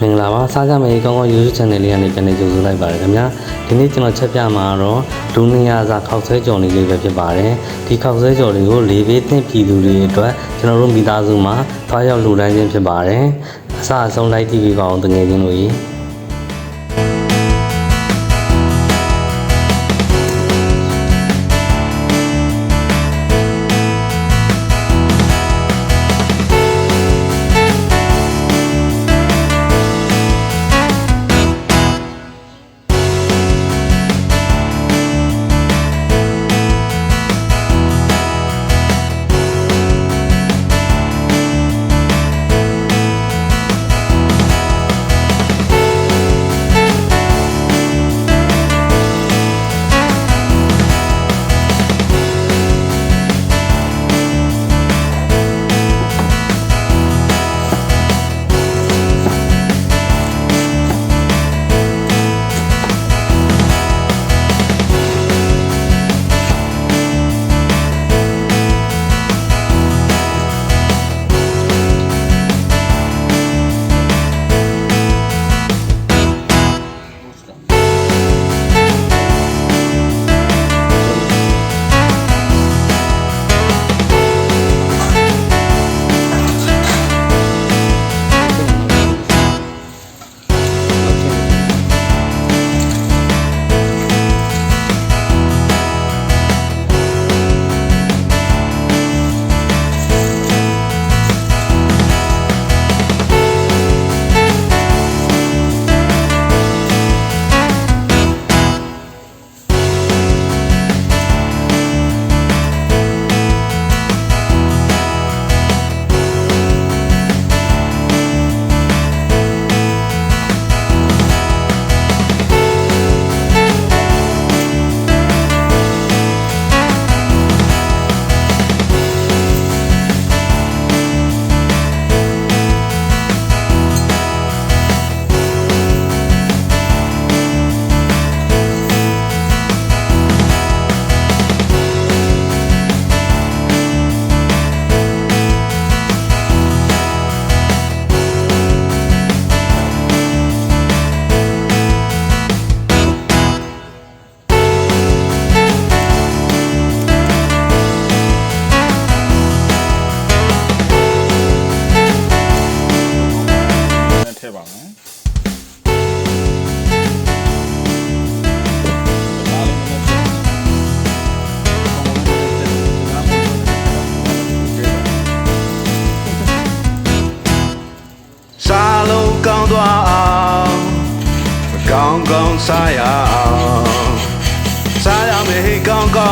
မင်္ဂလာပါစားကြမယ်ကောင်းကောင်း YouTube channel လေးကနေပြန်နေကြိုဆိုလိုက်ပါတယ်ခင်ဗျာဒီနေ့ကျွန်တော်ချက်ပြမှာတော့ဒူနီယာစာခောက်ဆွဲကြော်လေးလေးပဲဖြစ်ပါတယ်ဒီခောက်ဆွဲကြော်လေးကိုလေးပေးသင့်ပြည်သူတွေအတွက်ကျွန်တော်တို့မိသားစုမှာသွားရောက်လှူဒန်းခြင်းဖြစ်ပါတယ်အစအဆုံးလိုက်ကြည့်ပြီးပါအောင်တကယ်ချင်းတို့ကြီးနဲ့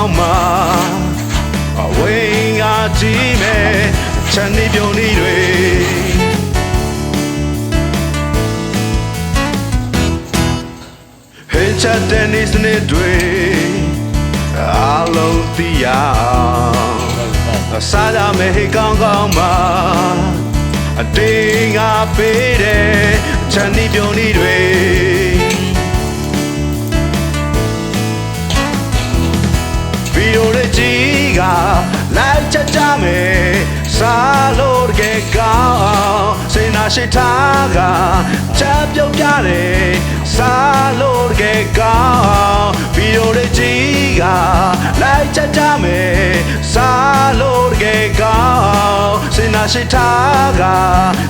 င်းကောင်းမှာအဝိငါကြည့်မယ်ချမ်းနေပြုံနေတွေဟင်ချက်တဲ့နေစနစ်တွေအလုံးသိရအောင်စားရမယ်ဟိကောင်းကောင်းမှာအတင်းငါပေးတယ်ချမ်းနီပြုံနီတွေ လိုက်ချက်ကြမယ်စားလို့တကယ်ကောင်းအောင်စိတ်နာရှိထားကချက်ပြုတ်ပြတယ်စားလို့တကယ်ကောင်းအောင်ဗီဒီယိုလေးကြီးကလိုက်ချက်ကြမယ်စားလို့တကယ်ကောင်းအောင်စိတ်နာရှိထားက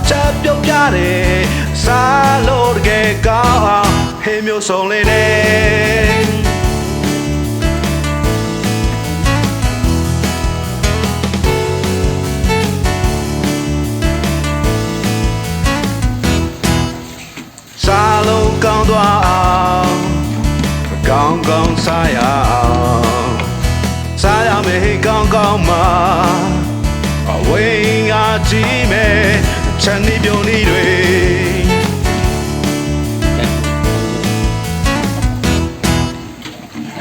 ချက်ပြုတ်ပြတယ်စားလို့တကယ်ကောင်းအောင်ဟေးမျိုးစုံလေးနဲ့ င်းကောင်းမှာအဝိငါကြည့်မယ်ချမ်းနေပြုံနေတွေ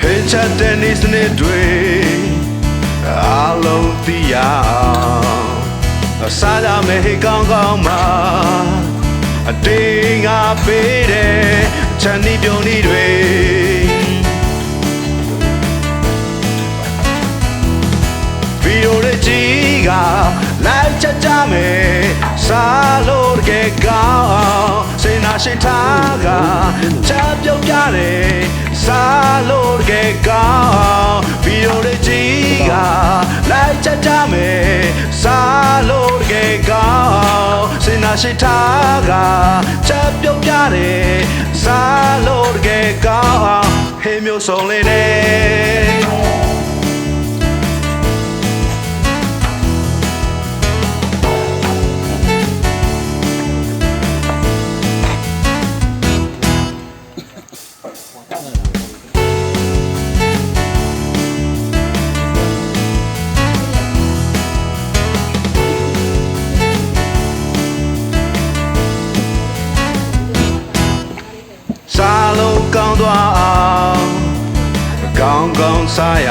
ဟင်ချက်တဲ့နေစနစ်တွေအလုံးသိရအောင်စားရမယ်ဟိကောင်းကောင်းမှာအတင်းငါပေးတယ်ချမ်းနီပြုံနီတွေ မယ်စားလို့တကယ်ကောင်းအောင်စိတ်နာရှိထားကချက်ပြုတ်ပြတယ်စားလို့တကယ်ကောင်းဗီဒီယိုတွေကြည့်ကလိုက်ချက်ကြမယ်စားလို့တကယ်ကောင်းစင်နာရှိထားကချက်ပြုတ်ပြတယ်စားလို့တကယ်ကောင်းဟေးမျိုးစုံလေးနဲ့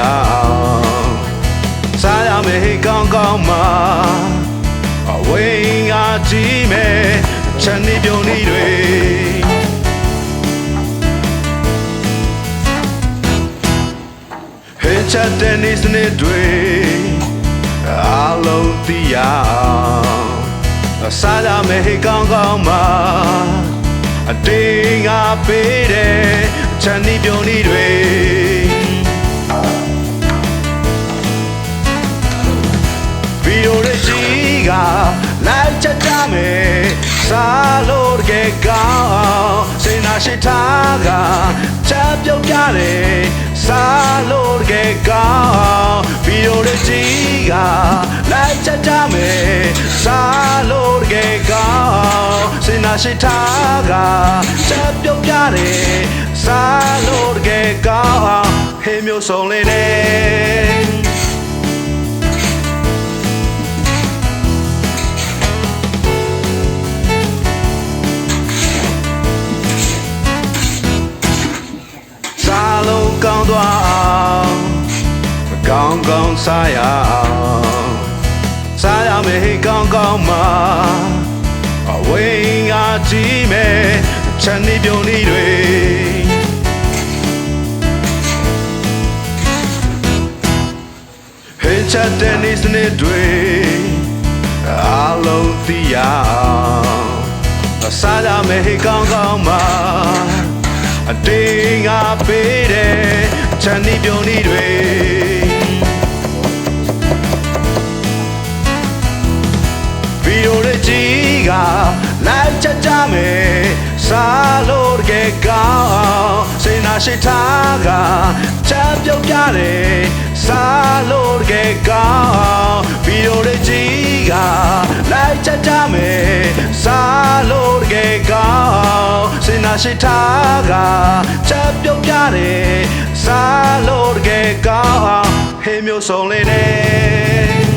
အောင်စားရမယ်ဟေးကောင်းကောင်းမှာအဝိန်ကကြည့်မယ်ချန်နေပြုံနေတွေဟေးချက်တဲ့နေစနေတွေအလုံးသိရအောင်စားရမယ်ဟေးကောင်းကောင်းမှာအတင်းငါပေးတယ်ချန်နီပြုံနေတွေ ကြီးကလိုက်ချက်ကြမယ်စားလို့တကယ်ကောင်းစိတ်နာရှိထားကချက်ပြုတ်ပြတယ်စားလို့တကယ်ကောင်းဗီဒီယိုတွေကြီးကလိုက်ချက်ကြမယ်စားလို့တကယ်ကောင်းစိတ်နာရှိထားကချက်ပြုတ်ပြတယ်စားလို့တကယ်ကောင်းဟေးမျိုးစုံလေးနဲ့ စားရအောင်စားရမယ်ဟေးကောင်းကောင်းမှာအဝိန်ကကြည့်မယ်ချန်နေပြုံနေတွေဟေးချက်တဲ့နေစနေတွေအလုံးသိရအောင်စားရမယ်ဟေးကောင်းကောင်းမှာအတင်းငါပေးတယ်ချန်နီပြုံနေတွေ ကြီးကလိုက်ချက်ကြမယ်စားလို့တကယ်ကောင်းစိတ်နာရှိထားကချက်ပြုတ်ပြတယ်စားလို့တကယ်ကောင်းဗီဒီယိုတွေကြီးကလိုက်ချက်ကြမယ်စားလို့တကယ်ကောင်းစိတ်နာရှိထားကချက်ပြုတ်ပြတယ်စားလို့တကယ်ကောင်းဟေးမျိုးစုံလေးနဲ့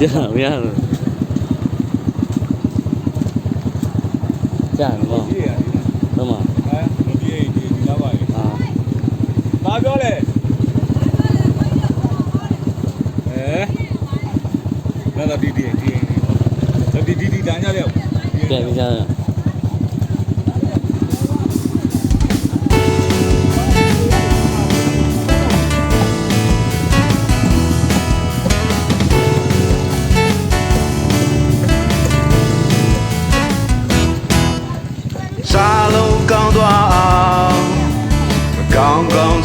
ကြာမရဘူးကြာနော်ဒီရဒီဘယ်မှာဟမ်ဒီဒီဒီလာပါလေအာဘာပြောလဲအဲလာဒီဒီဒီဒီဒီဒီတန်းကြလေကဲကြာ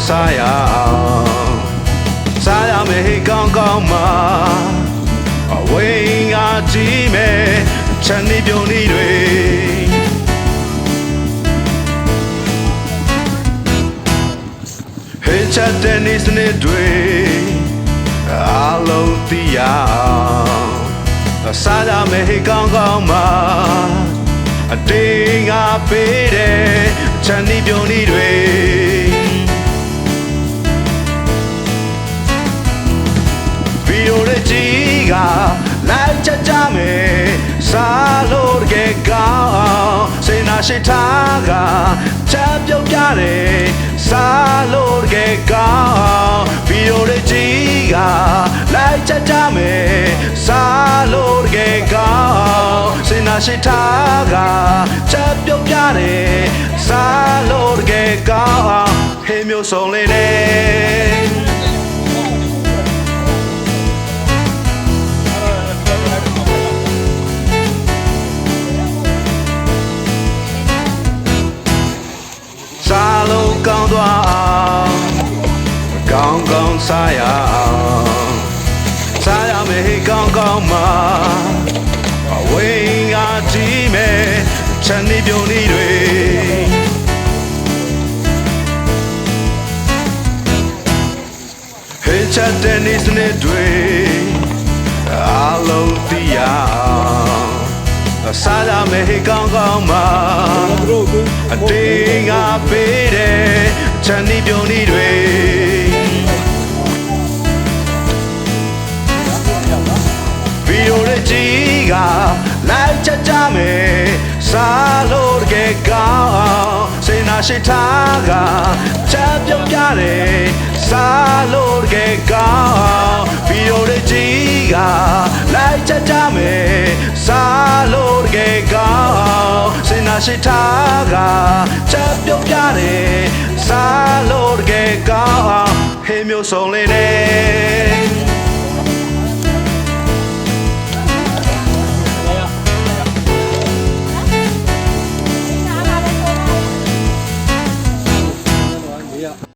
စားရအောင်စားရမယ်ဟေးကောင်းကောင်းမှာအဝိန်ကကြည့်မယ်ချန်နေပြုံနေတွေဟေးချက်တဲ့နေစနေတွေအလုံးသိရအောင်စားရမယ်ဟေးကောင်းကောင်းမှာအတင်းငါပေးတယ်ချန်နီပြုံနေတွေ ကြကြမယ်စားလို့တကယ်ကောင်းအောင်စေနာရှိထားကချက်ပြုတ်ပြတယ်စားလို့တကယ်ကောင်းအောင်ဗီဒီယိုတွေကြည့်ကလိုက်ကြကြမယ်စားလို့တကယ်ကောင်းအောင်စေနာရှိထားကချက်ပြုတ်ပြတယ်စားလို့တကယ်ကောင်းအောင်ဟေးမျိုးစုံလေးနဲ့ ချန်နေပြုံနေတွေဟေးချက်တဲ့နေစနေတွေအလုံးတရားအောင်စားရမယ်ဟေးကောင်းကောင်းမှာသူတို့သူအတင်းငါပေးတယ်ချန်ဒီပြုံဒီတွေဗီဒီယိုရဲ့ကြီးကလိုက်ချက်ကြမယ် စားလို့တကယ်ကောင်းအောင်စေနာရှိထားကချက်ပြုတ်ပြတယ်စားလို့တကယ်ကောင်းအောင်ဗီဒီယိုရဲ့ကြီးကလိုက်ချက်ကြမယ်စားလို့တကယ်ကောင်းအောင်စေနာရှိထားကချက်ပြုတ်ပြတယ်စားလို့တကယ်ကောင်းအောင်ဟေးမျိုးစုံလေးနဲ့